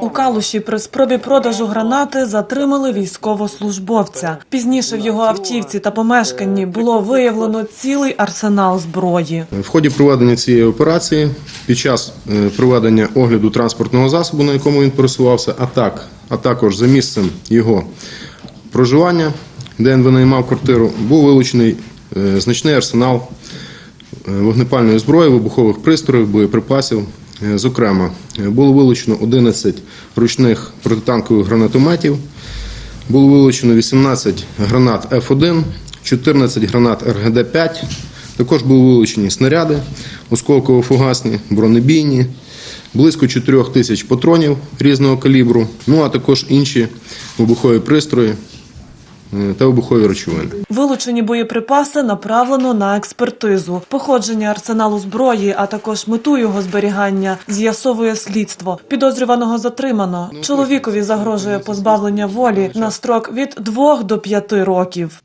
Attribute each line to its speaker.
Speaker 1: У. Калуші при спробі продажу гранати затримали військовослужбовця. Пізніше в його автівці та помешканні було виявлено цілий арсенал зброї.
Speaker 2: В ході проведення цієї операції, під час е, проведення огляду транспортного засобу, на якому він пересувався, а, так, а також за місцем його проживання, де він винаймав квартиру, був вилучений е, значний арсенал е, вогнепальної зброї, вибухових пристроїв, боєприпасів. Е, Зокрема, е, було вилучено 11 ручних протитанкових гранатометів, було вилучено 18 гранат F1, 14 гранат РГД-5. Також були вилучені снаряди, осколково-фугасні, бронебійні, близько 4 тисяч патронів різного калібру, ну а також інші вибухові пристрої та вибухові речовини.
Speaker 1: Вилучені боєприпаси направлено на експертизу. Походження арсеналу зброї, а також мету його зберігання з'ясовує слідство. Підозрюваного затримано. Чоловікові загрожує позбавлення волі на строк від 2 до 5 років.